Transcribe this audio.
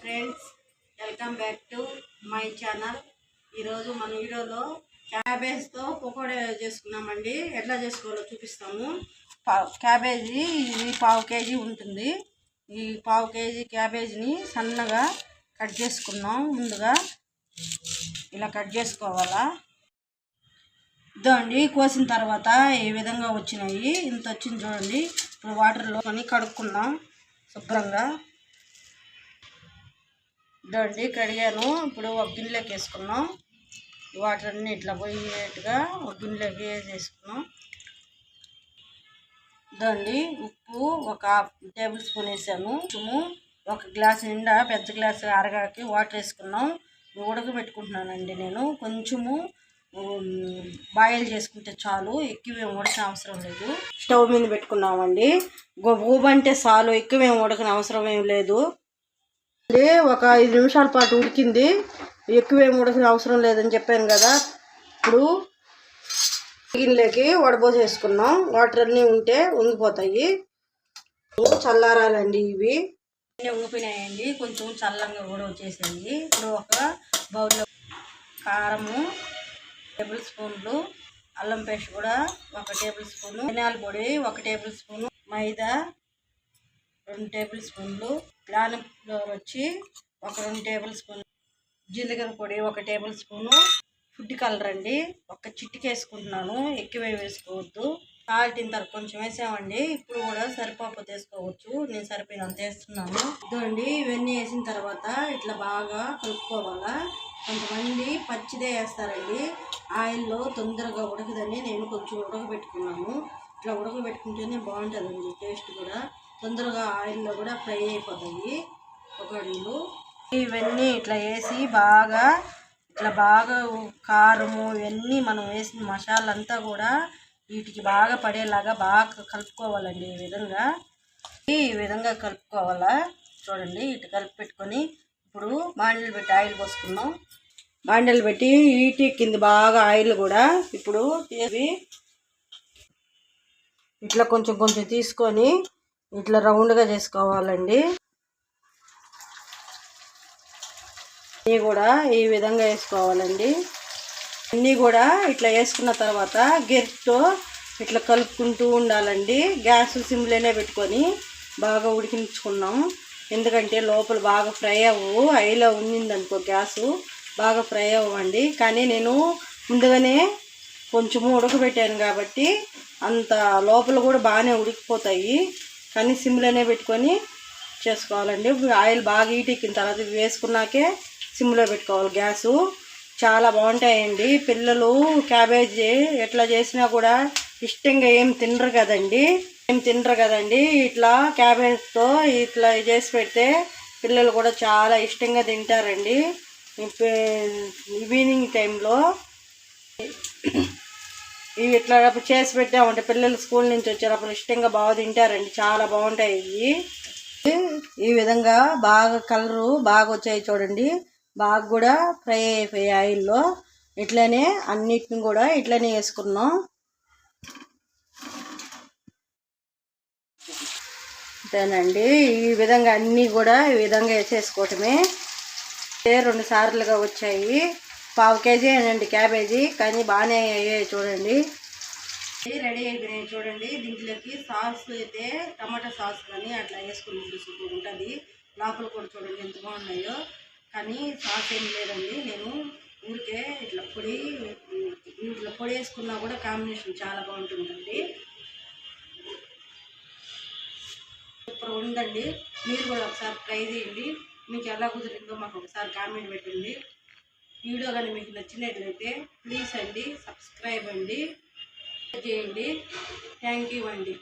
Friends welcome back to my channel. ఈరోజు మన వీడియోలో క్యాబేజ్తో పకోడీ చేసుకున్నామండి. ఎట్లా చేసుకోవాలో చూపిస్తాము. పా- క్యాబేజీ ఇది పావు కేజీ ఉంటుంది. ఈ పావు కేజీ క్యాబేజీని సన్నగా కట్ చేసుకున్నాం. ముందుగా ఇలా కట్ చేసుకోవాలా. ఇదండి కోసిన తర్వాత ఈ విధంగా వచ్చినాయి ఇంత వచ్చింది చూడండి. ఇప్పుడు వాటర్లో కొని కడుక్కుందాం శుభ్రంగా. దండి కడిగాను. ఇప్పుడు ఒక గిన్నెలోకి వేసుకున్నాం. వాటర్ అన్నీ ఇట్లా పోయేట్టుగా ఒక గిన్నెలోకి వేసేసుకున్నాం. దండి ఉప్పు ఒక టేబుల్ స్పూన్ వేసాము ఉప్పు ఒక గ్లాస్ నిండా పెద్ద గ్లాస్ అరగాకి వాటర్ వేసుకున్నాం. ఉడకబెట్టుకుంటున్నానండి నేను. కొంచెము బాయిల్ చేసుకుంటే చాలు. ఎక్కువ ఏం ఉడకన అవసరం లేదు. స్టవ్ మీద పెట్టుకున్నామండి. గోబు అంటే చాలు. ఎక్కువ ఏం ఉడకన అవసరం ఏం లేదు. ఇది ఒక ఐదు నిమిషాల పాటు ఉడికింది. ఎక్కువ ఏం అవసరం లేదని చెప్పాను కదా. ఇప్పుడు గిన్నెలోకి వడబోసేసుకున్నాం వాటర్ అన్నీ ఉంటే ఉంగిపోతాయి చల్లారాలండి ఇవి. అన్నీ ఉంగిపోయినాయండి కొంచెం చల్లంగా కూడా వచ్చేసాయి. ఇప్పుడు ఒక బౌల్లో కారము టేబుల్ స్పూన్లు అల్లం పేస్ట్ కూడా ఒక టేబుల్ స్పూను ధనియాల పొడి ఒక టేబుల్ స్పూను మైదా రెండు టేబుల్ స్పూన్లు గ్రానం ఫ్లోర్ వచ్చి ఒక రెండు టేబుల్ స్పూన్ జీలకర్ర పొడి ఒక టేబుల్ స్పూను ఫుడ్ కలర్ అండి. ఒక చిటిక వేసుకుంటున్నాను. ఎక్కువ వేసుకోవద్దు. సాల్ట్ ఇంత కొంచెం వేసామండి. ఇప్పుడు కూడా సరిపోకపోతే వేసుకోవచ్చు నేను సరిపోయినంత వేస్తున్నాను. ఇదండి ఇవన్నీ వేసిన తర్వాత ఇట్లా బాగా కలుపుకోవాలా. కొంతమంది పచ్చిదే వేస్తారండి. ఆయిల్లో తొందరగా ఉడకదని నేను కొంచెం ఉడకబెట్టుకున్నాను. ఇట్లా ఉడకబెట్టుకుంటేనే బాగుంటుందండి టేస్ట్ కూడా. తొందరగా ఆయిల్లో కూడా ఫ్రై అయిపోతాయి. ఒకళ్ళు ఇవన్నీ ఇట్లా వేసి బాగా ఇట్లా బాగా కారము ఇవన్నీ మనం వేసిన మసాలా అంతా కూడా వీటికి బాగా పడేలాగా బాగా కలుపుకోవాలండి ఈ విధంగా. ఈ విధంగా కలుపుకోవాలా? చూడండి ఇటు కలిపి పెట్టుకొని ఇప్పుడు మాండలు పెట్టి ఆయిల్ పోసుకున్నాం. మాండలు పెట్టి వీటి కింద బాగా ఆయిల్ కూడా. ఇప్పుడు ఇవి ఇట్లా కొంచెం కొంచెం తీసుకొని ఇట్లా రౌండ్గా చేసుకోవాలండి. అన్నీ కూడా ఈ విధంగా వేసుకోవాలండి. అన్నీ కూడా ఇట్లా వేసుకున్న తర్వాత గెరిటితో ఇట్లా కలుపుకుంటూ ఉండాలండి. గ్యాస్ సిమ్లోనే పెట్టుకొని బాగా ఉడికించుకున్నాం. ఎందుకంటే లోపల బాగా ఫ్రై అవ్వు హైలో ఉన్నిందనుకో గ్యాసు బాగా ఫ్రై అవ్వండి. కానీ నేను ముందుగానే కొంచెము ఉడకబెట్టాను కాబట్టి అంత లోపల కూడా బాగానే ఉడికిపోతాయి. కానీ సిమ్లోనే పెట్టుకొని చేసుకోవాలండి. ఆయిల్ బాగా ఈటెక్కిన తర్వాత వేసుకున్నాకే సిమ్లో పెట్టుకోవాలి. గ్యాసు చాలా బాగుంటాయండి. పిల్లలు క్యాబేజీ ఎట్లా చేసినా కూడా ఇష్టంగా ఏం తినరు కదండి. ఏం తినరు కదండి. ఇట్లా క్యాబేజ్తో ఇట్లా చేసి పెడితే పిల్లలు కూడా చాలా ఇష్టంగా తింటారండి. ఈవినింగ్ టైంలో ఇవి ఇట్లా చేసి పెట్టామంటే పిల్లలు స్కూల్ నుంచి వచ్చేటప్పుడు ఇష్టంగా బాగా తింటారండి. చాలా బాగుంటాయి ఇవి. ఈ విధంగా బాగా కలరు బాగా వచ్చాయి చూడండి. బాగా కూడా ఫ్రై అయిపోయాయి ఆయిల్లో. ఇట్లనే అన్నిటిని కూడా ఇట్లనే వేసుకున్నాం. అంతేనండి. ఈ విధంగా అన్నీ కూడా ఈ విధంగా వేసేసుకోవటమే. రెండు సార్లుగా వచ్చాయి. పావు కేజీ అండి క్యాబేజీ. కానీ బాగానే అయ్యాయి చూడండి. రెడీ అయిపోయినాయి చూడండి. దీంట్లోకి సాస్ అయితే టమాటా సాస్ కానీ అట్లా వేసుకుని సూపర్ ఉంటుంది. లోపల కూడా చూడండి ఎంత బాగున్నాయో. కానీ సాస్ ఏం లేదండి. నేను ఊరికే ఇట్లా పొడి ఇట్లా పొడి వేసుకున్నా కూడా కాంబినేషన్ చాలా బాగుంటుందండి. సూపర్ ఉందండి. మీరు కూడా ఒకసారి ట్రై చేయండి. మీకు ఎలా కుదిరిందో మాకు ఒకసారి కామెంట్ పెట్టండి. వీడియో కానీ మీకు నచ్చినట్లయితే ప్లీజ్ అండి సబ్స్క్రైబ్ అండి చేయండి. థ్యాంక్ యూ అండి.